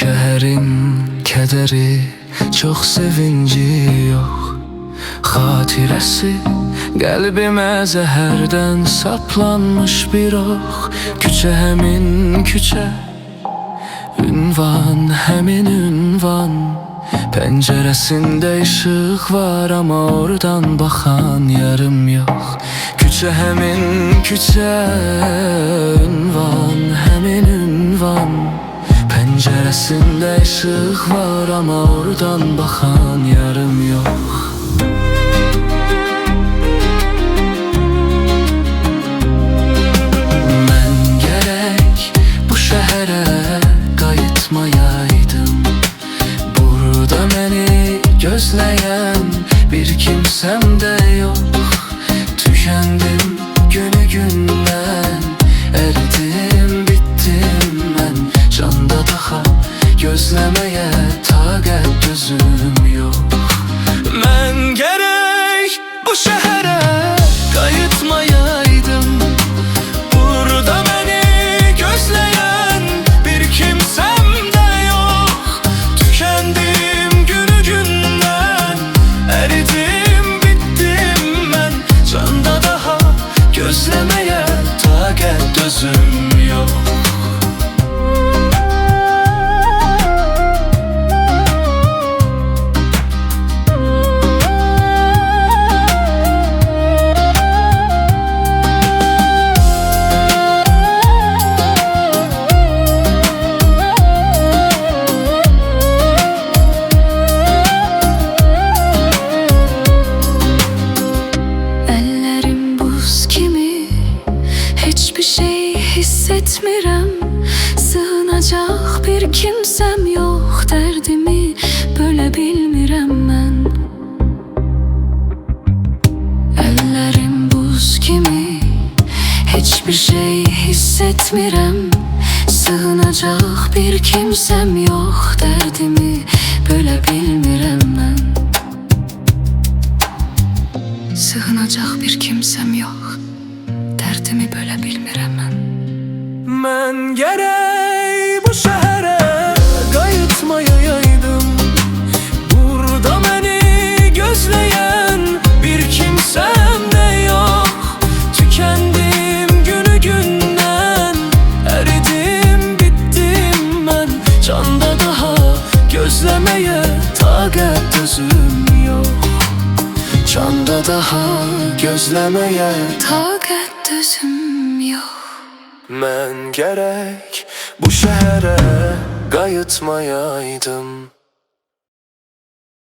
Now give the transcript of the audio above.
günleri Çok sevinci yok. Hatiresi Kalbime zehirden saplanmış bir ok Küçe hemin küçe Ünvan hemin ünvan. Penceresinde ışık var ama oradan bakan yarım yok. Küçe hemin küçe Ünvan hemin ünvan Penceresinde ışık var ama oradan bakan yarım yok. Ben gerek bu şehre kayıtmayaydım. Burada beni gözleyen bir kimsem de yok. Tükendim gözlemeye takat gözüm yok. Ben gerek bu şehre kayıtmayaydım. Burada beni gözleyen bir kimsem de yok. Tükendim günü günden Eridim bittim ben. Canda daha gözlemeye takat gözüm yok hissetmirem Sığınacak bir kimsem yok Derdimi böyle bilmirem ben Ellerim buz kimi Hiçbir şey hissetmirem Sığınacak bir kimsem yok Derdimi böyle bilmirem ben Sığınacak bir kimsem yok Derdimi böyle bilmirem ben Ben gerek bu şehre kayıtmayaydım. Burada beni gözleyen bir kimsem de yok. Tükendim günü günden Eridim bittim ben. Canda daha gözlemeye takat gözüm yok. Canda daha gözlemeye düzüm yok Ben gerek bu şehre kayıtmayaydım